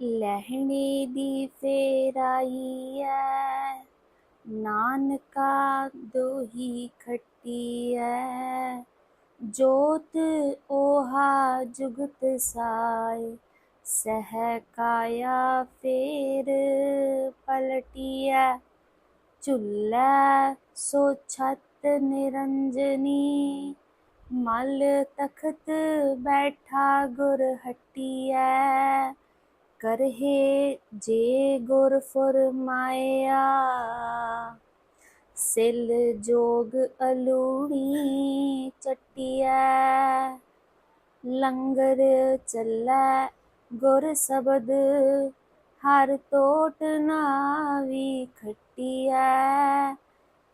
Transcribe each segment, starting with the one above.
ਲਹਿਣੇ ਦੀ ਫੇਰਾਈ ਐ ਨਾਨਕਾ ਦੋਹੀ ਖੱਟੀ ਐ ਜੋਤ ਓਹਾ ਜੁਗਤ ਸਾਇ ਸਹਿ ਕਾਇਆ ਫੇਰ ਪਲਟੀਐ ਝੁੱਲੈ ਸੋ ਛਤ ਨਿਰੰਜਨੀ ਮਲ ਤਖਤ ਬੈਠਾ ਗੁਰ ਹਟੀਐ ਕਰਹਿ ਜੇ ਗੁਰ ਫੁਰਮਾਇਆ। ਸਿਲ ਜੋਗ ਅਲੂਣੀ ਚਟੀਐ। ਲੰਗਰ ਚੱਲੈ ਗੁਰ ਸਬਦ। ਹਰ ਟੋਟ ਨਾਵੀ ਖਟੀਐ।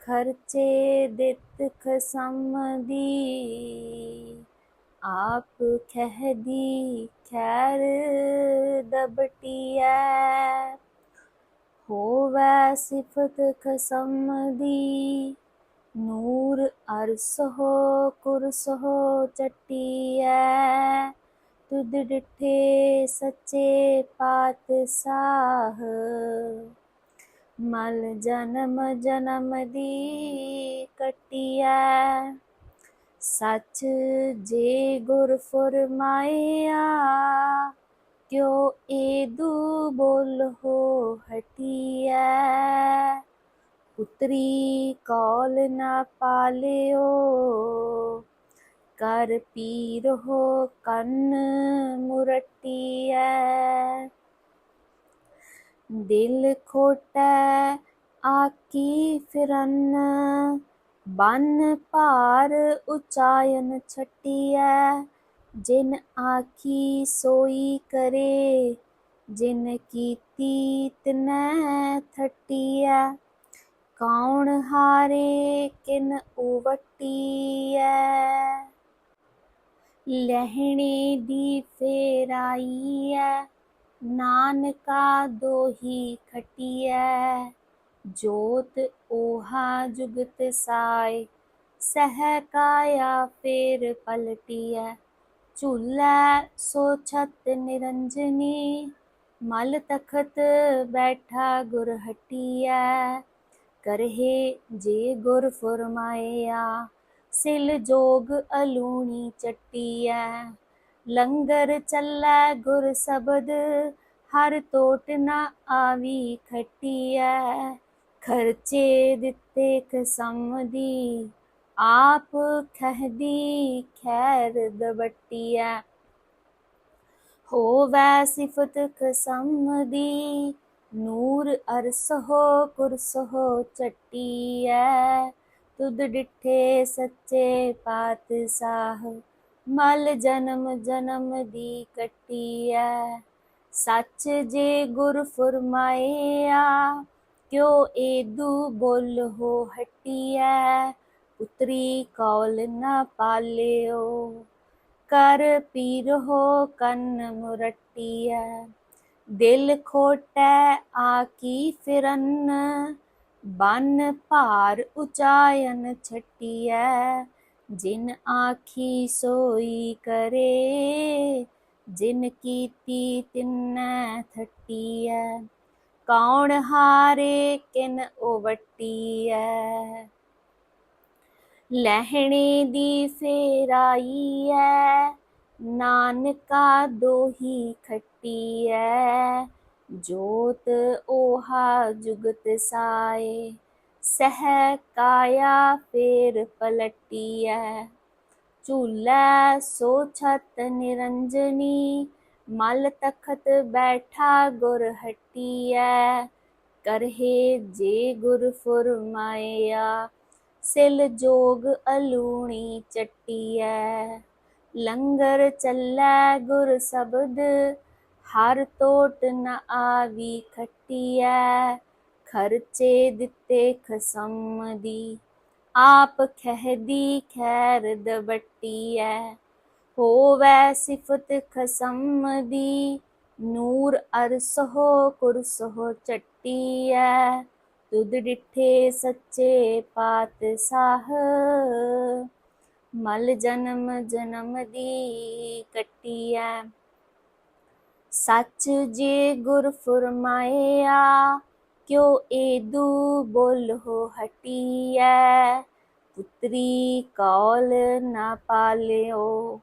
ਖਰਚੇ ਦਿੱਤ ਖਸਮ ਦੀ। ਆਪ ਖਹਿਦੀ ਖੈਰ ਦਬਟੀਐ। ਹੋਵੈ ਸਿਫਤ ਖਸਮ ਦੀ, ਨੂਰ ਅਰਸ ਹੋ ਕੁਰਸ ਹੋ ਚਟੀਐ। ਤੁਧ ਡਿਠੇ ਸੱਚੇ ਪਾਤਸ਼ਾਹ, ਮਲ ਜਨਮ ਜਨਮ ਦੀ ਕਟਿਆ ਸੱਚ ਜੇ ਗੁਰ ਫਰਮਾਇਆ, ਕਿਉ ਏਦੂ ਬੋਲ ਹੋ ਹਟੀਐ? ਉਤਰੀ ਕਾਲ ਨਾ ਪਾਲਿਓ, ਕਰ ਪੀਰ ਹੋ ਕੰਨ ਮੁਰਟੀਐ। ਦਿਲ ਖੋਟੈ ਆਕੀ ਫਿਰਨ ਬਨ ਭਾਰ ਉਚਾਇਨ ਛਟੀਐ, ਜਿਨ ਆਖੀ ਸੋਈ ਕਰੇ, ਜਿਨ ਕੀਤੀ ਤਿਨੈ ਥਟੀਐ। ਕੌਣ ਹਾਰੇ, ਕਿਨ ਉਵਟੀਐ। ਲਹਿਣੇ ਦੀ ਫੇਰਾਈਐ, ਨਾਨਕਾ ਦੋਹੀ ਖਟੀਐ। ਜੋਤ ਓਹਾ ਜੁਗਤ ਸਾਇ ਸਹਿ ਕਾਇਆ ਫੇਰ ਪਲਟੀਐ। ਝੂਲੈ ਸੋ ਛਤ ਨਿਰੰਜਨੀ, ਮਲ ਤਖਤ ਬੈਠਾ ਗੁਰ ਹਟੀਐ। ਕਰਹਿ ਜੇ ਗੁਰ ਫਰਮਾਇਆ, ਸਿਲ ਜੋਗ ਅਲੂਣੀ ਚਟੀਐ। ਲੰਗਰ ਚੱਲੈ ਗੁਰ ਸਬਦ, ਹਰ ਟੋਟ ਨਾ ਆਵੀ ਖਟੀਐ। ਖਰਚੇ ਦਿੱਤੇ ਕਸਮ ਦੀ ਆਪ ਖਹਿਦੀ ਖੈਰ ਦਬੱਟੀ ਦਬਟੀਐ ਹੋਵੈ ਸਿਫਤ ਕਸਮ ਦੀ ਨੂਰ ਅਰਸ ਹੋ ਕੁਰਸ ਹੋ ਚਟੀਐ ਤੁਧ ਡਿਠੇ ਸੱਚੇ ਪਾਤਸ਼ਾਹ, ਮਲ ਜਨਮ ਜਨਮ ਦੀ ਕੱਟੀ ਕਟੀਐ। ਸੱਚ ਜੇ ਗੁਰ ਫਰਮਾਇਆ ਕਿਉ ਏਦੂ ਬੋਲ ਹੋ ਹਟੀਐ ਉਤਰੀ ਕੌਲ ਨਾ ਪਾਲਿਓ ਕਰ ਪੀਰ ਹੋ ਕੰਨ ਮੁਰਟੀਐ ਦਿਲ ਖੋਟੈ ਆਕੀ ਫਿਰਨ ਬਨ ਭਾਰ ਉਚਾਇਨ ਛਟੀਐ ਜਿਨ ਆਖੀ ਸੋਈ ਕਰੇ ਜਿਨ ਕੀਤੀ ਤਿਨੈ ਥਟੀਐ ਕੌਣ ਹਾਰੇ, ਕਿਨ ਉਵਟੀਐ? ਲਹਿਣੇ ਦੀ ਫੇਰਾਈਐ ਨਾਨਕਾ ਦੋਹੀ ਖਟੀਐ। ਜੋਤ ਓਹਾ ਜੁਗਤ ਸਾਏ ਸਹਿ ਕਾਇਆ ਫੇਰ ਪਲਟੀਐ। ਝੂਲੈ ਸੋ ਛਤ ਨਿਰੰਜਨੀ ਮਲ ਤਖਤ ਬੈਠਾ ਗੁਰ ਹਟੀਐ, ਕਰਹੇ ਜੇ ਗੁਰ ਫੁਰਮਾਇਆ, ਸਿਲ ਜੋਗ ਅਲੂਣੀ ਚਟੀਐ। ਲੰਗਰ ਚੱਲੈ ਗੁਰ ਸਬਦ, ਹਰ ਟੋਟ ਨ ਆਵੀ ਖਟੀਐ। ਖਰਚੇ ਦਿੱਤੇ ਖਸਮ ਦੀ ਆਪ ਖਹਿਦੀ ਖੈਰ ਦਬਟੀਐ ਹੋਵੇ ਸਿਫਤ ਖਸਮ ਦੀ, ਨੂਰ ਅਰਸਹੋ ਹੋ ਚੱਟੀ ਹੋ ਚੱਟੀਐ ਤੁਧ ਡਿਠੇ ਸੱਚੇ ਪਾਤਸ਼ਾਹ। ਮਲ ਜਨਮ ਜਨਮ ਦੀ ਕੱਟੀਐ, ਸੱਚ ਜੇ ਗੁਰ ਫੁਰਮਾਇਆ, ਕਿਉ ਏਦੂ ਬੋਲੋ ਹੋ ਹਟੀਐ। ਪੁੱਤਰੀ ਕੌਲ ਨਾ ਪਾਲਿਓ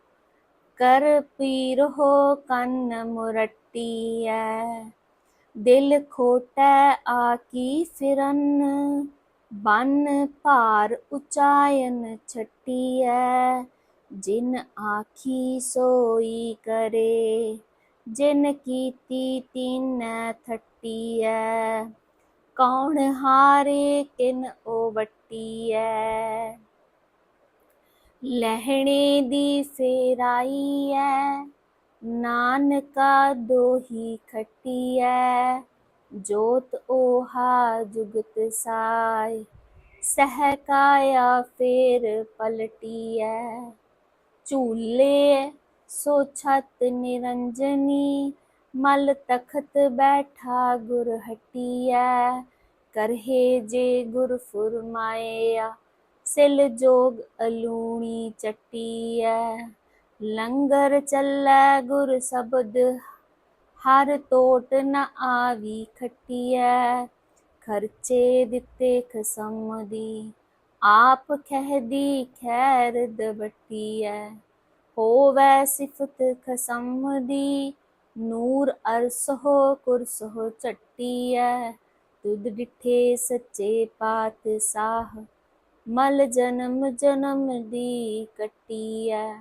ਕਰ ਪੀਰੋ ਹੋ ਕੰਨ ਮੁਰਟੀਐ, ਦਿਲ ਖੋਟੈ ਆਕੀ ਫਿਰਨ ਬਨ ਭਾਰ ਉਚਾਇਨ ਛਟੀਐ, ਜਿਨ ਆਖੀ ਸੋਈ ਕਰੇ, ਜਿਨ ਕੀਤੀ ਤਿਨੈ ਥਟੀਐ, ਕੌਣ ਹਾਰੇ ਕਿਨ ਓ ਵਟੀਐ। ਲਹਿਣੇ ਦੀ ਫੇਰਾਈ ਐ, ਨਾਨਕਾ ਦੋਹੀ ਖਟੀਐ ਜੋਤ ਓਹਾ ਜੁਗਤ ਸਾਇ ਸਹਿ ਕਾਇਆ ਫੇਰ ਪਲਟੀਐ ਝੂਲੇ ਸੋ ਛਤ ਨਿਰੰਜਨੀ, ਮਲ ਤਖਤ ਬੈਠਾ ਗੁਰ ਹਟੀ ਹਟੀਐ ਕਰਹੇ ਜੇ ਗੁਰ ਫੁਰਮਾਇਆ ਸਿਲ ਜੋਗ ਅਲੂਣੀ ਚੱਟੀਐ ਲੰਗਰ ਚੱਲੈ ਗੁਰ ਸ਼ਬਦ, ਹਰ ਟੋਟ ਨ ਆਵੀ ਖਟੀਐ ਖਰਚੇ ਦਿੱਤੇ ਖਸਮ ਦੀ, ਆਪ ਖਹਿਦੀ ਖੈਰ ਦਬਟੀਐ ਹੋਵੈ ਸਿਫਤ ਖਸਮ ਦੀ, ਨੂਰ ਅਰਸਹੁ ਕੁਰਸਹੁ ਚੱਟੀਐ ਤੁਧ ਡਿਠੇ ਸੱਚੇ ਪਾਤਸ਼ਾਹ ਮਲ ਜਨਮ ਜਨਮ ਦੀ ਕੱਟੀਐ।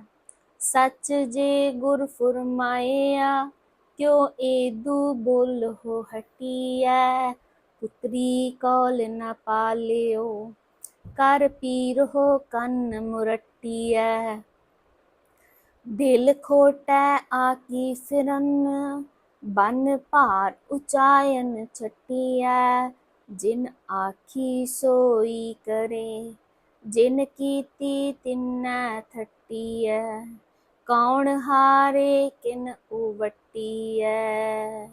ਸੱਚ ਜੇ ਗੁਰ ਫੁਰਮਾਇਆ ਕਿਉ ਏਦੂ ਬੋਲ ਹੋ ਹਟੀਐ। ਪੁੱਤਰੀ ਕੌਲ ਨਾ ਪਾਲਿਓ, ਕਰ ਪੀਰ ਹੋ ਕੰਨ ਮੁਰਟੀਐ। ਦਿਲ ਖੋਟੈ ਆਕੀ ਫਿਰਨ ਬਨ ਭਾਰ ਉਚਾਇਨ ਛਟੀਐ। ਜਿਨ ਆਖੀ ਸੋਈ ਕਰੇ ਜਿਨ ਕੀਤੀ ਤਿਨੈ ਥਟੀਐ ਕੌਣ ਹਾਰੇ ਕਿਨ ਉਵਟੀਐ।